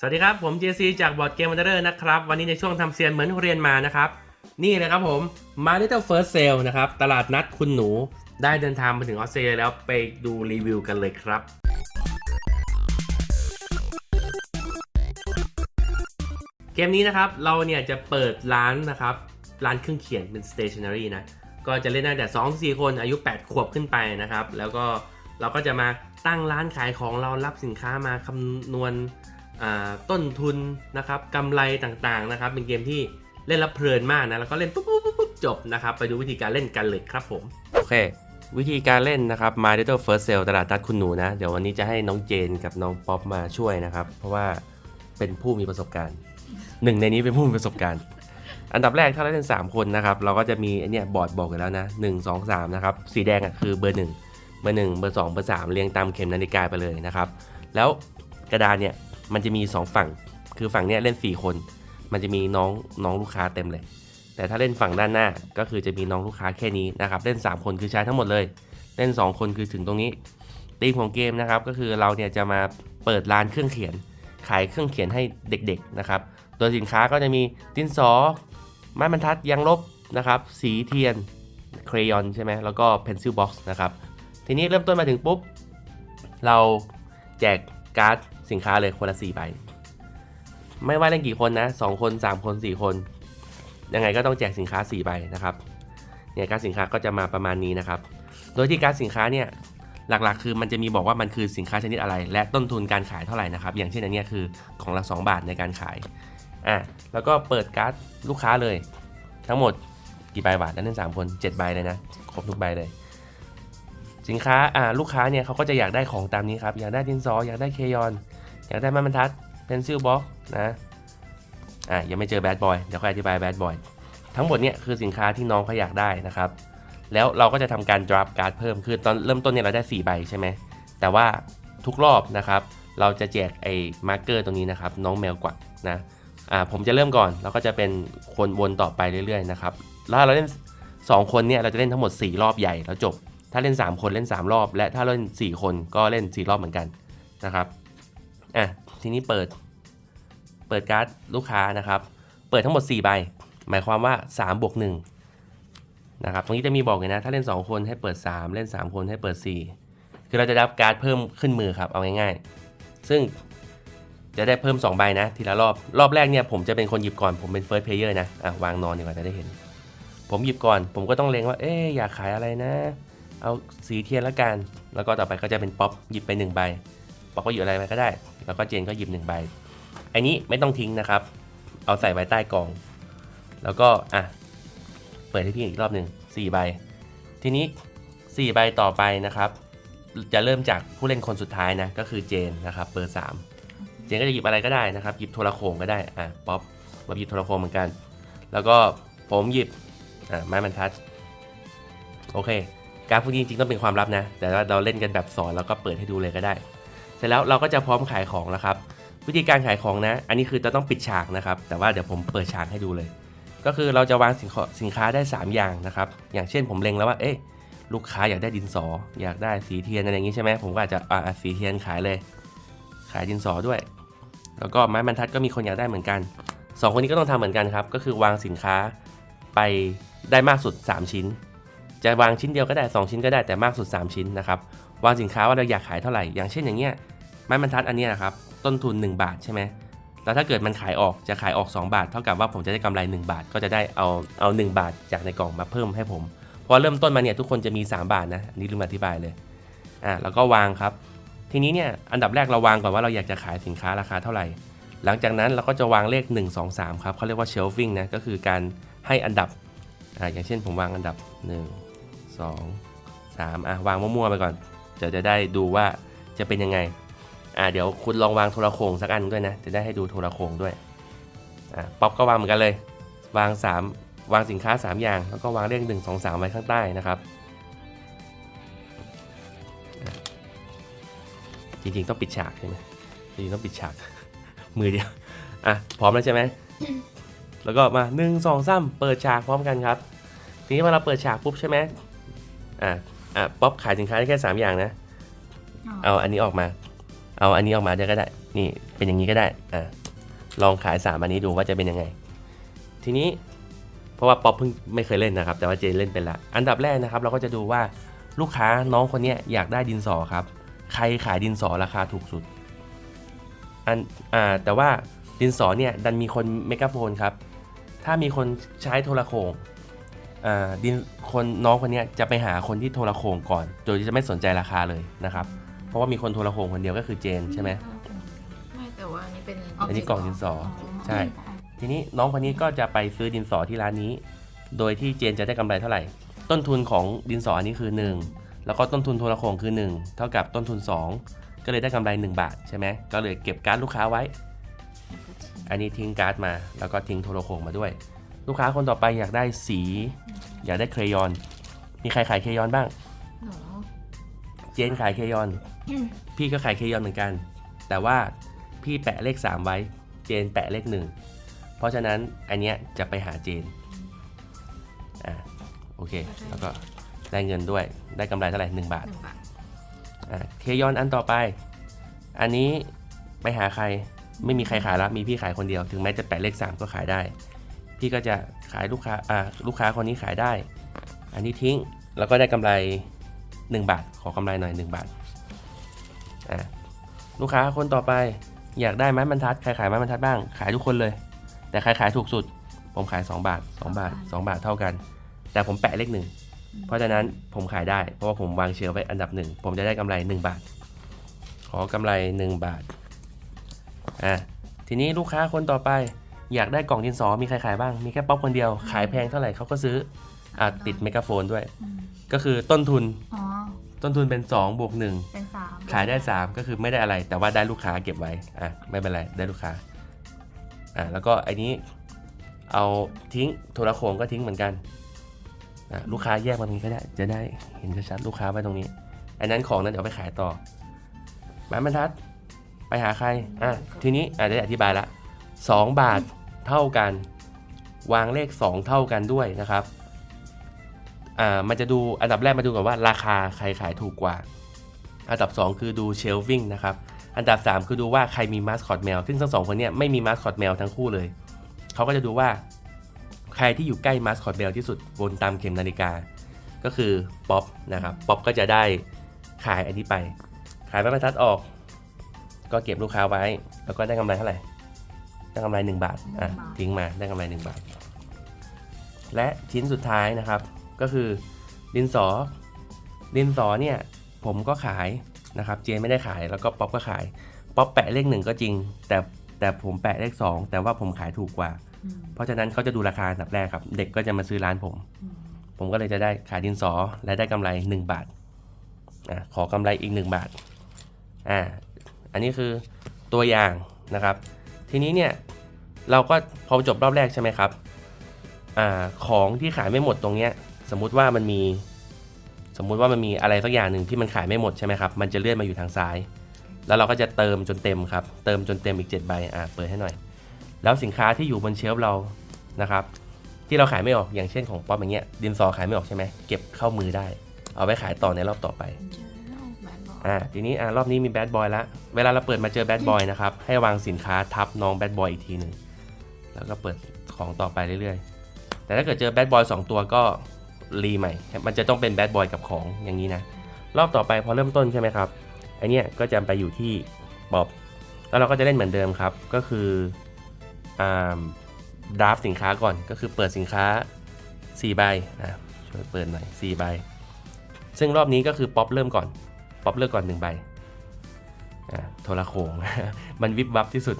สวัสดีครับ ผม JC จากบอร์ดเกมวันเดอร์นะครับ วันนี้ในช่วงทำเซียนเหมือนเรียนมานะครับ นี่เลยครับผมมา Little First Sale นะครับ ตลาดนัดคุณหนูได้เดินทางมาถึงออสเตรเลียแล้วไปดูรีวิวกันเลยครับ เกมนี้นะครับ เราเนี่ยจะเปิดร้านนะครับ ร้านเครื่องเขียนเป็น stationery นะ ก็จะเล่นได้แต่ 2 4 คนอายุ 8 ขวบขึ้นไปนะครับ แล้วก็เราก็จะมาตั้งร้านขายของเรารับสินค้ามาคำนวณ ต้นทุนนะครับกำไรต่างๆนะครับ เป็นเกมที่เล่นแล้วเพลินมากนะแล้วก็เล่นปุ๊บปุ๊บปุ๊บจบนะครับ ไปดูวิธีการเล่นกันเลยครับผม โอเค วิธีการเล่นนะครับ My Little First Sale ตลาดนัดคุณหนูนะ เดี๋ยววันนี้จะให้น้องเจนกับน้องป๊อปมาช่วยนะครับ เพราะว่าเป็นผู้มีประสบการณ์หนึ่งในนี้เป็นผู้มีประสบการณ์ อันดับแรกถ้าเราเล่น 3 คนนะครับ เราก็จะมีเนี่ยบอร์ดบอกอยู่แล้วนะ1 2 3นะครับสีแดงอะคือเบอร์1เบอร์1เบอร์2เบอร์3เรียงตามเข็มนาฬิกาไปเลยนะครับ แล้วกระดานเนี่ย มันจะมี 2 ฝั่ง คือฝั่งเนี้ยเล่น 4 คน มันจะมีน้องน้องลูกค้าเต็มเลย แต่ถ้าเล่นฝั่งด้านหน้าก็คือจะมีน้องลูกค้าแค่นี้นะครับ เล่น 3 คนคือใช้ทั้งหมดเลย เล่น 2 คนคือถึงตรงนี้ธีมของเกมนะครับก็คือเราเนี่ยจะมาเปิดร้านเครื่องเขียน ขายเครื่องเขียนให้เด็กๆนะครับ โดยสินค้าก็จะมีดินสอไม้บรรทัดยางลบนะครับ สีเทียนเครยอนใช่ไหมแล้วก็ pencil box นะครับ ทีนี้เริ่มต้นมาถึงปุ๊บ เราแจกการ์ด สินค้าเลยคนละ4ใบ ไม่ว่าเล่นกี่คนนะ2คน3คน4คน ยังไงก็ต้องแจกสินค้า4ใบนะครับ เนี่ยการสินค้าก็จะมาประมาณนี้นะครับ โดยที่การสินค้าเนี่ยหลักๆ คือมันจะมีบอกว่ามันคือสินค้าชนิดอะไร และต้นทุนการขายเท่าไหร่นะครับ อย่างเช่นอันนี้คือของละ 2 บาทในการขาย อะ แล้วก็เปิดการ์ดลูกค้าเลย ทั้งหมดกี่ใบบาทนั่นเล่นสามคน7ใบเลยนะ ครบทุกใบเลย สินค้า อ่า ลูกค้าเนี่ยเขาก็จะอยากได้ของตามนี้ครับ อยากได้ดินสออยากได้เคยอน อยากได้ไม้บรรทัดเพนซิลบ็อกนะอะยังไม่เจอแบดบอยเดี๋ยวค่อยอธิบายแบดบอยทั้งหมดเนี่ยคือสินค้าที่น้องเขาอยากได้นะครับ แล้วเราก็จะทำการ drop การ์ดเพิ่มคือตอนเริ่มต้นเนี่ยเราได้ 4 ใบใช่ไหม แต่ว่าทุกรอบนะครับ เราจะแจกไอ้มาร์กเกอร์ตรงนี้นะครับ น้องแมวกวักนะอ่าผมจะเริ่มก่อน แล้วก็จะเป็นคนวนต่อไปเรื่อยๆนะครับแล้วเราเล่น 2 คนเนี่ยเราจะเล่นทั้งหมด 4 รอบใหญ่แล้วจบ ถ้าเล่น 3 คนเล่น 3 รอบ และถ้าเล่น 4 คนก็เล่น 4 รอบเหมือนกันนะครับ อะทีนี้เปิด เปิดการ์ดลูกค้านะครับ เปิดทั้งหมด 4 ใบ หมายความว่า 3 บวก 1 นะครับ ตรงนี้จะมีบอกเลยนะ ถ้าเล่น 2 คนให้เปิด 3 เล่น 3 คนให้เปิด 4 คือเราจะได้รับการ์ดเพิ่มขึ้นมือครับ เอาง่ายๆ ซึ่งจะได้เพิ่ม 2 ใบนะ ทีละรอบ รอบแรกเนี่ยผมจะเป็นคนหยิบก่อน ผมเป็น first player นะ อะ วางนอนดีกว่าจะได้เห็น ผมหยิบก่อน ผมก็ต้องเล็งว่า เอ๊อยากขายอะไรนะ เอาสีเทียนละกัน แล้วก็ต่อไปก็จะเป็นป๊อปหยิบไป1ใบป๊อปก็หยิบอะไรไปก็ได้ แล้วก็เจนก็หยิบ1ใบ อันนี้ไม่ต้องทิ้งนะครับ เอาใส่ไว้ใต้กล่อง แล้วก็อะเปิดให้พี่อีกรอบหนึ่ง4ใบ ทีนี้ 4 ใบต่อไปนะครับ จะเริ่มจากผู้เล่นคนสุดท้ายนะ ก็คือเจนนะครับเบอร์3เจนก็จะหยิบอะไรก็ได้นะครับ หยิบโทรโขงก็ได้อะป๊อปมาหยิบโทรโขงเหมือนกัน แล้วก็ผมหยิบอะไม้บรรทัดโอเคการพวกนี้จริงๆต้องเป็นความลับนะ แต่ว่าเราเล่นกันแบบสอนแล้วก็เปิดให้ดูเลยก็ได้ เสร็จแล้วเราก็จะพร้อมขายของแล้วครับ วิธีการขายของนะ อันนี้คือจะต้องปิดฉากนะครับ แต่ว่าเดี๋ยวผมเปิดฉากให้ดูเลย ก็คือเราจะวางสินค้าสินค้าได้ 3 อย่างนะครับ อย่างเช่นผมเล็งแล้วว่าเอ๊ะลูกค้าอยากได้ดินสอ อยากได้สีเทียนอะไรอย่างงี้ใช่ไหมผมก็อาจจะอะสีเทียนขายเลย ขายดินสอด้วย แล้วก็ไม้บรรทัดก็มีคนอยากได้เหมือนกัน 2 คนนี้ก็ต้องทำเหมือนกันครับ ก็คือวางสินค้าไปได้มากสุด 3 ชิ้น จะวางชิ้นเดียวก็ได้ 2 ชิ้นก็ได้แต่มากสุด 3 ชิ้นนะครับ วางสินค้าว่าเราอยากขายเท่าไหร่ อย่างเช่นอย่างเงี้ยไม้บรรทัดอันนี้นะครับ ต้นทุน 1 บาทใช่ไหมแล้วถ้าเกิดมันขายออกจะขายออก 2 บาท เท่ากับว่าผมจะได้กำไร 1 บาท ก็จะได้เอาเอา1บาทจากในกล่องมาเพิ่มให้ผมพอเริ่มต้นมาเนี่ยทุกคนจะมี 3 บาทนะอันนี้ลืมอธิบายเลยอ่าแล้วก็วางครับ ทีนี้เนี่ยอันดับแรกเราวางก่อนว่าเราอยากจะขายสินค้าราคาเท่าไหร่ หลังจากนั้นเราก็จะวางเลข 1 2 3ครับเขาเรียกว่า shelving นะก็คือการให้อันดับอ่าอย่างเช่นผมวางอันดับ 1 2 3อะวางมั่วๆไปก่อน เดี๋ยวจะได้ดูว่าจะเป็นยังไง อ่าเดี๋ยวคุณลองวางโทรโขงสักอันด้วยนะ จะได้ให้ดูโทรโขงด้วย อ่าป๊อปก็วางเหมือนกันเลย วาง 3 วางสินค้า 3 อย่าง แล้วก็วางเลข1 2 3 ไว้ข้างใต้นะครับ จริงๆต้องปิดฉากใช่ไหมจริงๆต้องปิดฉาก มือเดียว อะพร้อมแล้วใช่ไหม แล้วก็มาหนึ่งสองสามเปิดฉากพร้อมกันครับ ทีนี้เวลาเปิดฉากปุ๊บใช่ไหมอะ อะป๊อปขายสินค้าได้แค่3อย่างนะ เอาอันนี้ออกมา เอาอันนี้ออกมาเดี๋ยวก็ได้ นี่เป็นอย่างนี้ก็ได้ อะลองขายสามอันนี้ดูว่าจะเป็นยังไง ทีนี้เพราะว่าป๊อปเพิ่งไม่เคยเล่นนะครับ แต่ว่าเจนเล่นเป็นละ อันดับแรกนะครับ เราก็จะดูว่าลูกค้าน้องคนเนี้ยอยากได้ดินสอครับ ใครขายดินสอราคาถูกสุด อัน อ่า แต่ว่าดินสอเนี่ยดันมีคนเมกะโฟนครับ ถ้ามีคนใช้โทรโขงอ่า ดินคนน้องคนเนี้ยจะไปหาคนที่โทรโขงก่อนโดยที่จะไม่สนใจราคาเลยนะครับ เพราะว่ามีคนโทรโขงคนเดียวก็คือเจนใช่ไหมไม่แต่ว่าอันนี้เป็นอันนี้กล่องดินสอใช่อ๋อทีนี้น้องคนนี้ก็จะไปซื้อดินสอที่ร้านนี้ โดยที่เจนจะได้กำไรเท่าไหร่ ต้นทุนของดินสออันนี้คือ 1 แล้วก็ต้นทุนโทรโขงคือ 1 เท่ากับต้นทุน 2 ก็เลยได้กำไร 1 บาทใช่ไหมก็เลยเก็บการ์ดลูกค้าไว้ อันนี้ทิ้งการ์ดมา แล้วก็ทิ้งโทรโขงมาด้วย ลูกค้าคนต่อไปอยากได้สี อยากได้เครยอน มีใครขายเครยอนบ้าง หนูเจนขายเครยอน พี่ก็ขายเครยอนเหมือนกัน แต่ว่าพี่แปะเลข 3 ไว้ เจนแปะเลข 1 เพราะฉะนั้นอันเนี้ยจะไปหาเจน อ่าโอเค แล้วก็ได้เงินด้วย ได้กำไรเท่าไหร่1บาท หนึ่งบาทอ่าเครยอนอันต่อไป อันนี้ไปหาใคร ไม่มีใครขายแล้วมีพี่ขายคนเดียว ถึงแม้จะแปะเลข 3 ก็ขายได้ พี่ก็จะขายลูกค้าอ่าลูกค้าคนนี้ขายได้ อันนี้ทิ้งแล้วก็ได้กำไร 1 บาท ขอกำไรหน่อย 1 บาทอ่าลูกค้าคนต่อไปอยากได้ไม้บรรทัดใครขายไม้บรรทัดบ้าง ขายทุกคนเลย แต่ใครขายถูกสุด ผมขาย 2 บาท 2 บาท 2 บาทเท่ากัน แต่ผมแปะเลขหนึ่งเพราะฉะนั้นผมขายได้ เพราะว่าผมวางเชลไว้อันดับหนึ่งผมจะได้กำไร 1 บาท ขอกำไร 1 บาทอะทีนี้ลูกค้าคนต่อไป อยากได้กล่องดินสอมีใครขายบ้าง มีแค่ป๊อปคนเดียว ขายแพงเท่าไหร่เขาก็ซื้ออะติดเมกะโฟนด้วย อืมก็คือต้นทุนอ๋อ ต้นทุนเป็น2บวก1เป็นสามขายได้ 3 ก็คือไม่ได้อะไร แต่ว่าได้ลูกค้าเก็บไว้อะไม่เป็นไรได้ลูกค้าอะแล้วก็ไอ้นี้เอาทิ้งโทรโขงก็ทิ้งเหมือนกันอะลูกค้าแยกมาตรงนี้ก็ได้จะได้เห็นชัดๆลูกค้าไว้ตรงนี้อันนั้นของนั้นเดี๋ยวเอาไปขายต่อไม้บรรทัดไปหาใครอะทีนี้อะได้อธิบายละ 2 บาท เท่ากัน วางเลข 2 เท่ากันด้วยนะครับอ่ามันจะดูอันดับแรกมาดูก่อนว่าราคาใครขายถูกกว่า อันดับ 2 คือดูเชลฟิงนะครับอันดับ 3 คือดูว่าใครมีมาสคอตแมวซึ่งทั้งสองคนเนี้ไม่มีมาสคอตแมวทั้งคู่เลยเขาก็จะดูว่าใครที่อยู่ใกล้มาสคอตแมวที่สุดบนตามเข็มนาฬิกา ก็คือป๊อปนะครับป๊อปก็จะได้ขายอันนี้ไป ขายไม้บรรทัดออก ก็เก็บลูกค้าไว้ แล้วก็ได้กำไรเท่าไหร่ ได้กำไร 1 บาทอะทิ้งมาได้กำไร 1 บาท และชิ้นสุดท้ายนะครับ ก็คือดินสอ ดินสอเนี่ยผมก็ขายนะครับเจไม่ได้ขายแล้วก็ป๊อปก็ขาย ป๊อปแปะเลขหนึ่งก็จริง แต่แต่ผมแปะเลขสองแต่ว่าผมขายถูกกว่าอืมเพราะฉะนั้นเขาจะดูราคาอันดับแรกครับ เด็กก็จะมาซื้อร้านผมอืมผมก็เลยจะได้ขายดินสอและได้กำไร 1 บาทอะขอกำไรอีก 1 บาทอ่าอันนี้คือตัวอย่างนะครับ ทีนี้เนี่ยเราก็พอจบรอบแรกใช่ไหมครับอของที่ขายไม่หมดตรงเนี้ยสมมุติว่ามันมี สมมุติว่ามันมีอะไรสักอย่างหนึ่งที่มันขายไม่หมดใช่ไหมครับมันจะเลื่อนมาอยู่ทางซ้าย แล้วเราก็จะเติมจนเต็มครับ เติมจนเต็มอีก7ใบอ่าเปิดให้หน่อย แล้วสินค้าที่อยู่บนเชลฟ์เรานะครับ ที่เราขายไม่ออกอย่างเช่นของป๊อปอย่างเงี้ยดินสอขายไม่ออกใช่ไหมเก็บเข้ามือได้ เอาไว้ขายต่อในรอบต่อไป อ่าทีนี้อ่ารอบนี้มีแบดบอยละเวลาเราเปิดมาเจอแบดบอยนะครับ ให้วางสินค้าทับน้องแบดบอยอีกทีหนึ่งแล้วก็เปิดของต่อไปเรื่อยๆ แต่ถ้าเกิดเจอแบดบอยสองตัวก็รีใหม่ มันจะต้องเป็นแบดบอยกับของอย่างนี้นะ รอบต่อไปพอเริ่มต้นใช่ไหมครับไอเนี้ยก็จะไปอยู่ที่บ๊อบแล้วเราก็จะเล่นเหมือนเดิมครับ ก็คืออ่าดราฟสินค้าก่อนก็คือเปิดสินค้า4ใบอะช่วยเปิดหน่อย4ใบซึ่งรอบนี้ก็คือป๊อปเริ่มก่อน ป๊อปเลือกก่อน1ใบอะโทรโขง มันวิบวับที่สุด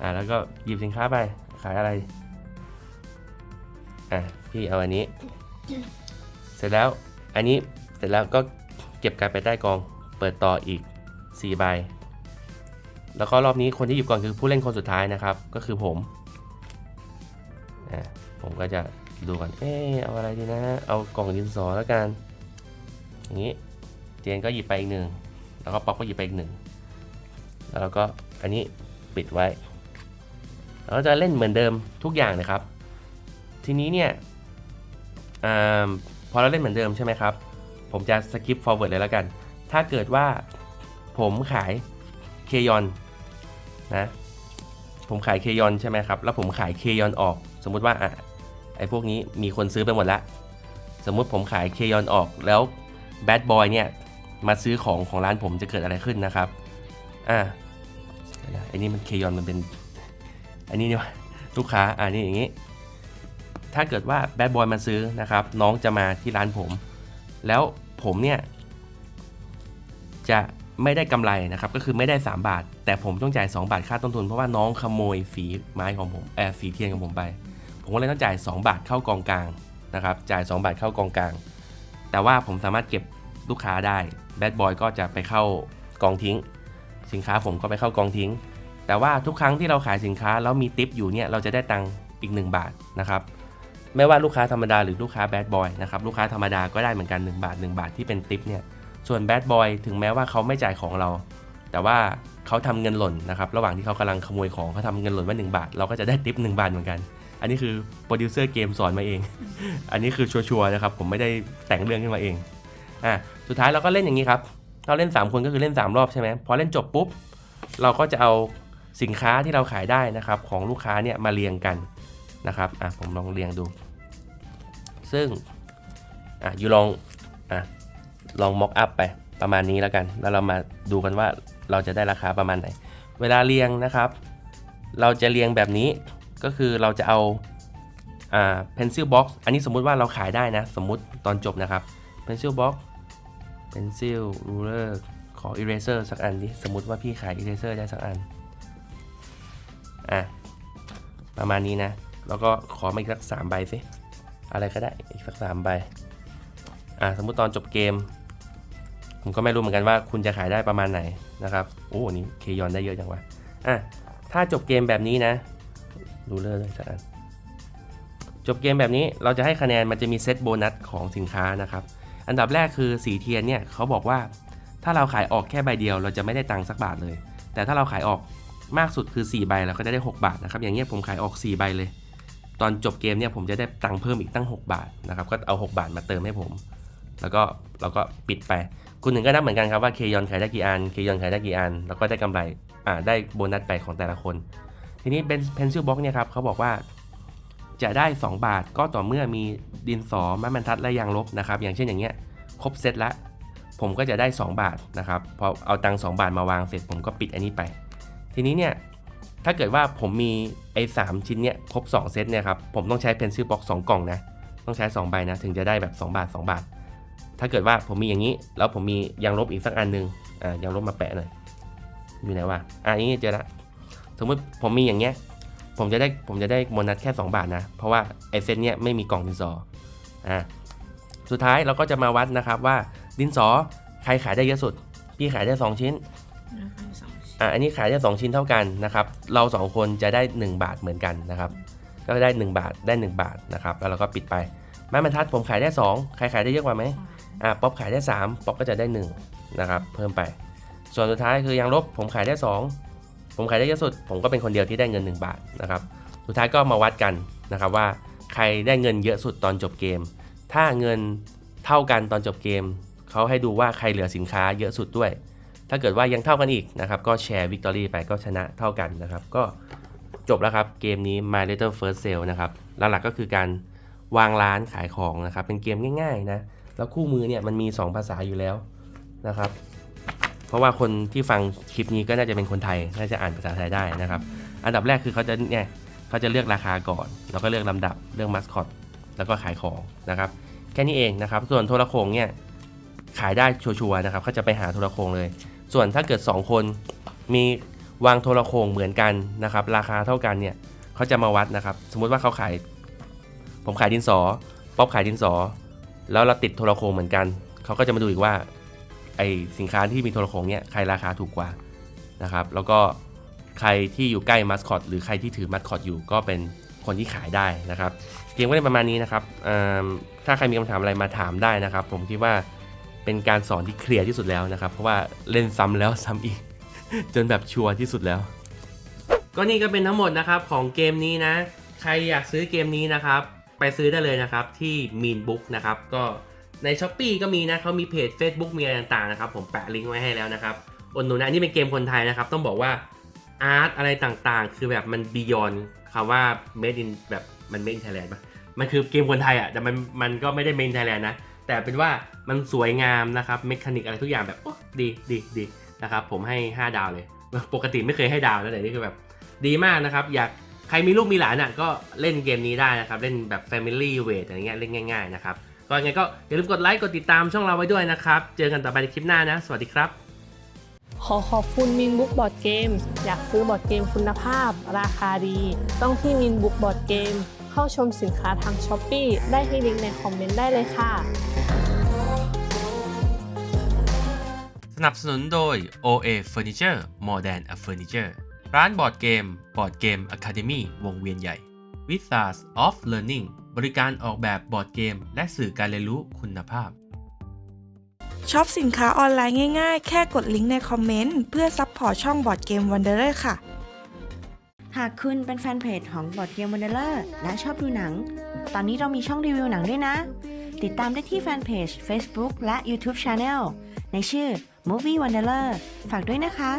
อะแล้วก็หยิบสินค้าไป ขายอะไร อะพี่เอาอันนี้ เสร็จแล้ว อันนี้เสร็จแล้วก็เก็บการไปใต้กอง เปิดต่ออีก4ใบ แล้วก็รอบนี้คนที่หยิบก่อนคือผู้เล่นคนสุดท้ายนะครับ ก็คือผม อะผมก็จะดูก่อน เออเอาอะไรดีนะ เอากล่องดินสอแล้วกัน อย่างนี้ เจนก็หยิบไปอีกหนึ่งแล้วก็ป๊อกก็หยิบไปอีกหนึ่งแล้วเราก็อันนี้ปิดไว้เราจะเล่นเหมือนเดิมทุกอย่างนะครับ ทีนี้เนี่ยอาพอเราเล่นเหมือนเดิมใช่ไหมครับ ผมจะสกิป forward เลยแล้วกัน ถ้าเกิดว่าผมขายเคยอนนะผมขายเคยอนใช่ไหมครับ แล้วผมขายเคยอนออก สมมุติว่าอะไอ้พวกนี้มีคนซื้อไปหมดละ สมมุติผมขายเคยอนออกแล้วแบดบอยเนี่ย มาซื้อของของร้านผมจะเกิดอะไรขึ้นนะครับ อะเดี๋ยวนะไอ้นี่มันเคยอนมันเป็น อันนี้เนี่ยลูกค้าอ่านี่อย่างนี้ ถ้าเกิดว่าแบดบอยมาซื้อนะครับ น้องจะมาที่ร้านผม แล้วผมเนี่ย จะไม่ได้กำไรนะครับ ก็คือไม่ได้ 3 บาท แต่ผมต้องจ่าย 2 บาทค่าต้นทุน เพราะว่าน้องขโมยฝีไม้ของผมแอบฝีเทียนของผมไป ผมก็เลยต้องจ่าย 2 บาทเข้ากองกลางนะครับ จ่าย 2 บาทเข้ากองกลาง แต่ว่าผมสามารถเก็บ ลูกค้าได้แบดบอยก็จะไปเข้ากองทิ้ง สินค้าผมก็ไปเข้ากองทิ้ง แต่ว่าทุกครั้งที่เราขายสินค้าแล้วมีติปอยู่เนี่ยเราจะได้ตังค์อีก 1 บาทนะครับไม่ว่าลูกค้าธรรมดาหรือลูกค้าแบดบอยนะครับลูกค้าธรรมดาก็ได้เหมือนกัน 1 บาท 1 บาทที่เป็นติปเนี่ยส่วนแบดบอยถึงแม้ว่าเขาไม่จ่ายของเรา แต่ว่าเขาทำเงินหล่นนะครับระหว่างที่เขากำลังขโมยของเขาทำเงินหล่นว่า1บาท เราก็จะได้ติป1บาทเหมือนกัน อันนี้คือโปรดิวเซอร์เกมสอนมาเอง อันนี้คือชัวร์ๆนะครับผมไม่ได้แต่งเรื่องขึ้นมาเอง อะสุดท้ายเราก็เล่นอย่างนี้ครับเราเล่น 3 คนก็คือเล่น 3 รอบใช่ไหมพอเล่นจบปุ๊บ เราก็จะเอาสินค้าที่เราขายได้นะครับ ของลูกค้าเนี่ยมาเรียงกันนะครับอะผมลองเรียงดู ซึ่งอะอยู่ลองอะลองม็อกอัพไปประมาณนี้แล้วกัน แล้วเรามาดูกันว่าเราจะได้ราคาประมาณไหน เวลาเรียงนะครับ เราจะเรียงแบบนี้ก็คือเราจะเอาอ่า pencil box อันนี้สมมุติว่าเราขายได้นะ สมมุติตอนจบนะครับ pencil box pencil ruler ขอ eraser สักอันดิสมมติว่าพี่ขาย eraser ได้สักอัน อะ ประมาณนี้นะ แล้วก็ขอมาอีกสักสามใบสิอะไรก็ได้อีกสักสามใบ อ่าสมมติตอนจบเกม ผมก็ไม่รู้เหมือนกันว่าคุณจะขายได้ประมาณไหนนะครับ โอ้นี่เคยอนได้เยอะจังวะอะ ถ้าจบเกมแบบนี้นะรูเลอร์เลยสักอันจบเกมแบบนี้เราจะให้คะแนนมันจะมีเซตโบนัสของสินค้านะครับ อันดับแรกคือสีเทียนเนี่ยเขาบอกว่า ถ้าเราขายออกแค่ใบเดียว เราจะไม่ได้ตังค์สักบาทเลย แต่ถ้าเราขายออกมากสุดคือ 4 ใบเราก็จะได้ 6 บาทนะครับอย่างเงี้ยผมขายออก 4 ใบเลย ตอนจบเกมเนี่ยผมจะได้ตังค์เพิ่มอีกตั้ง 6 บาทนะครับก็เอา 6 บาทมาเติมให้ผม แล้วก็เราก็ปิดไปคุณหนึ่งก็นับเหมือนกันครับว่าเคยอนขายได้กี่อันเคยอนขายได้กี่อันแล้วก็ได้กำไรอ่าได้โบนัสไปของแต่ละคน ทีนี้เป็น pencil box เนี่ยครับเขาบอกว่า จะได้ 2 บาทก็ต่อเมื่อมีดินสอไม้บรรทัดและยางลบนะครับ อย่างเช่นอย่างเงี้ยครบเซตละผมก็จะได้ 2 บาทนะครับพอเอาตังค์2บาทมาวางเสร็จผมก็ปิดอันนี้ไป ทีนี้เนี่ยถ้าเกิดว่าผมมีไอ้สามชิ้นเนี่ยครบ 2 เซตเนี่ยครับผมต้องใช้ pencil box 2กล่องนะต้องใช้ 2 ใบนะถึงจะได้แบบ 2 บาท 2 บาท ถ้าเกิดว่าผมมีอย่างนี้ แล้วผมมียางลบอีกสักอันนึงอ่ายางลบมาแปะหน่อยอยู่ไหนวะอะอันนี้เจอละสมมติผมมีอย่างเงี้ย ผมจะได้ผมจะได้โบนัสแค่ 2 บาทนะ เพราะว่าไอเซตเนี้ยไม่มีกล่องดินสออ่าสุดท้ายเราก็จะมาวัดนะครับว่าดินสอใครขายได้เยอะสุด พี่ขายได้2ชิ้นนะคะสองชิ้นอะอันนี้ขายได้ 2 ชิ้นเท่ากันนะครับ เรา 2 คนจะได้ 1 บาทเหมือนกันนะครับ ก็ได้ 1 บาทได้ 1 บาทนะครับ แล้วเราก็ปิดไปไม้บรรทัดผมขายได้ 2 ใครขายได้เยอะกว่าไหมอะป๊อปขายได้ 3ป๊อปก็จะได้1นะครับเพิ่มไป ส่วนสุดท้ายคือยางลบผมขายได้ 2 ผมขายได้เยอะสุด ผมก็เป็นคนเดียวที่ได้เงิน 1 บาทนะครับ สุดท้ายก็มาวัดกันนะครับว่าใครได้เงินเยอะสุดตอนจบเกม ถ้าเงินเท่ากันตอนจบเกม เขาให้ดูว่าใครเหลือสินค้าเยอะสุดด้วย ถ้าเกิดว่ายังเท่ากันอีกนะครับก็แชร์วิกตอรี่ไปก็ชนะเท่ากันนะครับ ก็จบแล้วครับเกมนี้ My Little First Sale นะครับหลักๆก็คือการวางร้านขายของนะครับ เป็นเกมง่ายๆนะ แล้วคู่มือเนี่ยมันมี 2 ภาษาอยู่แล้วนะครับ เพราะว่าคนที่ฟังคลิปนี้ก็น่าจะเป็นคนไทย น่าจะอ่านภาษาไทยได้นะครับ อันดับแรกคือเขาจะเนี่ยเขาจะเลือกราคาก่อน แล้วก็เลือกลำดับเลือกมัสคอตแล้วก็ขายของนะครับ แค่นี้เองนะครับ ส่วนโทรโขงเนี่ยขายได้ชัวร์ๆนะครับเขาจะไปหาโทรโขงเลย ส่วนถ้าเกิด 2 คนมีวางโทรโขงเหมือนกันนะครับ ราคาเท่ากันเนี่ยเขาจะมาวัดนะครับ สมมุติว่าเขาขาย ผมขายดินสอ ป๊อปขายดินสอ แล้วเราติดโทรโขงเหมือนกันเขาก็จะมาดูอีกว่า ไอสินค้าที่มีโทรโขงเนี่ยใครราคาถูกกว่านะครับ แล้วก็ใครที่อยู่ใกล้มัสคอตหรือใครที่ถือมัสคอตอยู่ก็เป็นคนที่ขายได้นะครับเกมก็ได้ประมาณนี้นะครับอืมถ้าใครมีคำถามอะไรมาถามได้นะครับ ผมคิดว่าเป็นการสอนที่เคลียร์ที่สุดแล้วนะครับ เพราะว่าเล่นซ้ำแล้วซ้ำอีก จนแบบชัวร์ที่สุดแล้ว ก็นี่ก็เป็นทั้งหมดนะครับของเกมนี้นะ ใครอยากซื้อเกมนี้นะครับ ไปซื้อได้เลยนะครับที่ Mean Book นะครับก็ ใน s h อ p e e ก็มีนะเขามีเพจ Facebook มีอะไรต่างๆนะครับผมแปะลิงก์ไว้ให้แล้วนะครับอุดหนุนนะอันนี้เป็นเกมคนไทยนะครับ ต้องบอกว่าอาร์ตอะไรต่างๆ คือแบบมันบียอนคำว่า made in แบบมัน made in Thailand ปะมันคือเกมคนไทยอะแต่มันมันก็ไม่ได้ made in Thailand นะ แต่เป็นว่ามันสวยงามนะครับเมคานิกอะไรทุกอย่างแบบโอ้ดีดีดีนะครับผมให้ 5 ดาวเลย ปกติไม่เคยให้ดาวนะแต่นี่คือแบบดีมากนะครับ อยากใครมีลูกมีหลานอะก็เล่นเกมนี้ได้นะครับ เล่นแบบ Family w e i g h อะไรเงี้ยเล่นง่าย ๆ นะครับ ก็ยังไงก็อย่าลืมกดไลค์กดติดตามช่องเราไว้ด้วยนะครับ เจอกันต่อไปในคลิปหน้านะ สวัสดีครับ ขอขอบคุณมินบุ๊กบอร์ดเกมอยากซื้อบอร์ดเกมคุณภาพ ราคาดี ต้องที่มินบุ๊กบอร์ดเกมเข้าชมสินค้าทางช้อปปีได้ที่ลิงก์ในคอมเมนต์ได้เลยค่ะ สนับสนุนโดย OA Furniture More Than a Furniture ร้านบอร์ดเกมบอร์ดเกม Academy วงเวียนใหญ่ w i t h a s of Learning บริการออกแบบบอร์ดเกม และสื่อการเรียนรู้คุณภาพช็อปสินค้าออนไลน์ง่ายๆ แค่กดลิงก์ในคอมเมนต์ เพื่อซัพพอร์ตช่องบอร์ดเกมวันเดอร์ค่ะ หากคุณเป็นแฟนเพจของบอดเกมวันเดอร์และชอบดูหนัง ตอนนี้เรามีช่องรีวิวหนังด้วยนะ ติดตามได้ที่แฟนเพจ Facebook และ YouTube Channel ในชื่อ Movie Wanderer ฝากด้วยนะคะ